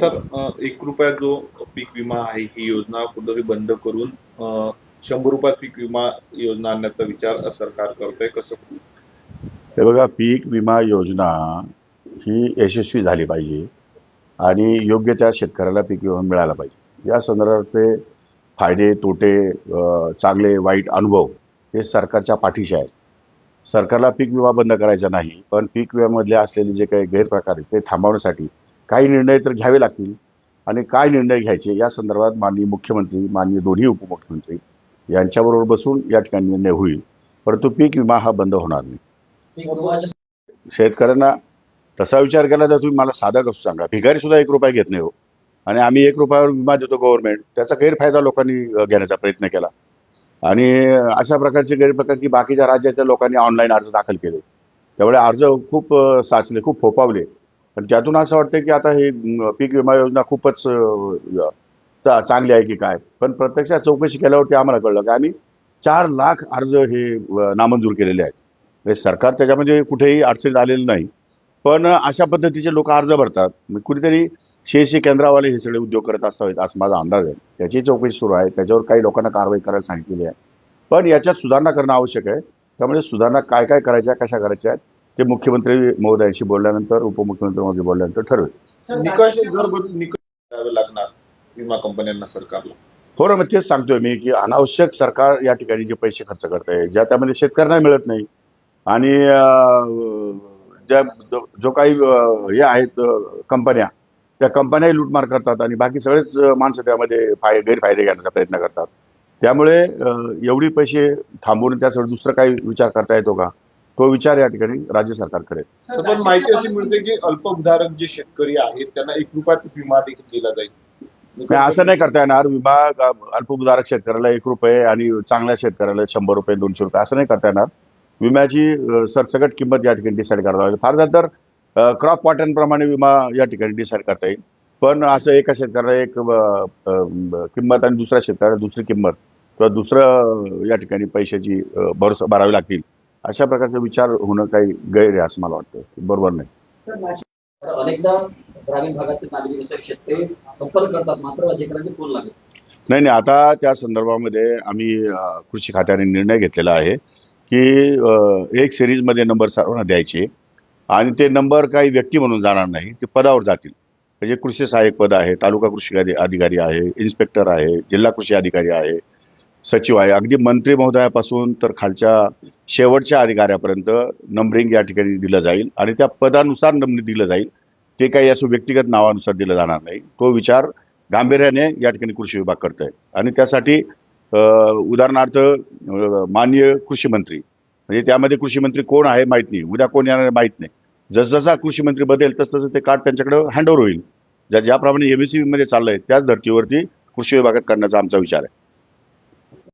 Sir एक रुपया जो पीक विमा आहे ही योजना कुठेतरी बंद करून शंभर रुपयात पीक विमा योजना आणण्याचा विचार सरकार करतोय कसं हे बघा पीक विमा योजना ही यशस्वी झाली पाहिजे आणि योग्य त्या शेतकऱ्याला पीक विमा मिळाला पाहिजे. या संदर्भातले फायदे तोटे चांगले वाईट अनुभव हे सरकारच्या पाठीशी आहेत. सरकारला पीक विमा बंद करायचा नाही पण पीक विम्यामधले असलेले जे काही गैरप्रकार आहेत ते थांबवण्यासाठी काही निर्णय तर घ्यावे लागतील आणि काय निर्णय घ्यायचे या संदर्भात माननीय मुख्यमंत्री माननीय दोन्ही उपमुख्यमंत्री यांच्याबरोबर बसून या ठिकाणी निर्णय होईल. परंतु पीक विमा हा बंद होणार नाही. शेतकऱ्यांना तसा विचार केला तर तुम्ही मला साधा कसं सांगा? भिकारी सुद्धा एक रुपया घेत नाही हो. आणि आम्ही एक रुपयावर विमा देतो गव्हर्नमेंट त्याचा गैरफायदा लोकांनी घेण्याचा प्रयत्न केला. आणि अशा प्रकारचे गैरप्रकार की बाकीच्या राज्याच्या लोकांनी ऑनलाईन अर्ज दाखल केले. त्यामुळे अर्ज खूप साचले खूप फोपावले पण त्यातून असं वाटतं की आता हे पीक विमा योजना खूपच चा- चांगली आहे की काय. पण प्रत्यक्षात चौकशी केल्यावरती आम्हाला कळलं की आम्ही चार लाख अर्ज हे नामंजूर केलेले आहेत. म्हणजे सरकार त्याच्यामध्ये म्हणजे कुठेही अडचणीत आलेलं नाही. पण अशा पद्धतीचे लोक अर्ज भरतात. मग कुठेतरी शेती केंद्रावाले हे सगळे उद्योग करत असावेत असं माझा अंदाज आहे. त्याची चौकशी सुरू आहे. त्याच्यावर काही लोकांना कारवाई करायला सांगितलेली आहे. पण याच्यात सुधारणा करणं आवश्यक आहे. त्यामुळे सुधारणा काय काय करायच्या कशा करायच्या आहेत ते मुख्यमंत्री महोदयांशी बोलल्यानंतर उपमुख्यमंत्री महोदय बोलल्यानंतर ठरवेल. निकष जर निकष लागणार विमा कंपन्यांना सरकारला. हो ना मग तेच सांगतोय मी की अनावश्यक सरकार या ठिकाणी जे पैसे खर्च करत आहे ज्या त्यामध्ये शेतकऱ्यांना मिळत नाही. आणि ज्या जो- काही हे आहेत कंपन्या त्या कंपन्याही लूटमार करतात आणि बाकी सगळेच माणसं त्यामध्ये फाय गैरफायदे घेण्याचा प्रयत्न करतात. त्यामुळे एवढी पैसे थांबवून त्यासाठी दुसरं काही विचार करता येतो का? तो विचार या ठिकाणी राज्य सरकार करेल तर पण माहिती अशी मिळते की अल्पभूधारक जे शेतकरी आहेत त्यांना एक रुपयात विमा देखील दिला जाईल. असं नाही करता येणार. विमा अल्पभूधारक शेतकऱ्याला एक रुपये आणि चांगल्या शेतकऱ्याला शंभर रुपये दोनशे रुपये असं नाही करता येणार. विम्याची सरसकट किंमत या ठिकाणी डिसाईड करावी लागेल. फार तर क्रॉप प्रमाणे विमा या ठिकाणी डिसाईड करता येईल. पण असं एका शेतकऱ्याला एक किंमत आणि दुसऱ्या शेतकऱ्याला दुसरी किंमत किंवा दुसरं या ठिकाणी पैशाची भरस भरावी लागतील. अशा प्रकारचा विचार होणं काही गैर आहे असं मला वाटतं बरोबर नाही. अनेकदा ग्रामीण भागातील नागरिक असतात शेतकरी संपर्क करतात मात्र अधिकाऱ्यांचे फोन लागत नाही नाही आता त्या संदर्भामध्ये आम्ही कृषी खात्याने निर्णय घेतलेला आहे की एक सिरीजमध्ये नंबर सर्वांना द्यायचे आणि ते नंबर काही व्यक्ती म्हणून जाणार नाही ते पदावर जातील. म्हणजे कृषी सहाय्यक पद आहे तालुका कृषी अधि- अधिकारी आहे इन्स्पेक्टर आहे जिल्हा कृषी अधिकारी आहे सचिव आहे. अगदी मंत्री महोदयापासून तर खालच्या शेवटच्या अधिकाऱ्यापर्यंत नंबरिंग या ठिकाणी दिलं जाईल आणि त्या पदानुसार नंबरिंग दिलं जाईल. ते काही असं व्यक्तिगत नावानुसार दिलं जाणार नाही. तो विचार गांभीर्याने या ठिकाणी कृषी विभाग करत आहे आणि त्यासाठी उदाहरणार्थ माननीय कृषी मंत्री. म्हणजे त्यामध्ये कृषी मंत्री कोण आहे माहीत नाही. उद्या कोण येणार माहीत नाही. जसजसा कृषी मंत्री बदलेल तसं ते कार्ड त्यांच्याकडे हँडओव्हर होईल. ज्या ज्याप्रमाणे एमएससीमध्ये एसमध्ये चाललंय त्याच धर्तीवरती कृषी विभागात करण्याचा आमचा विचार आहे.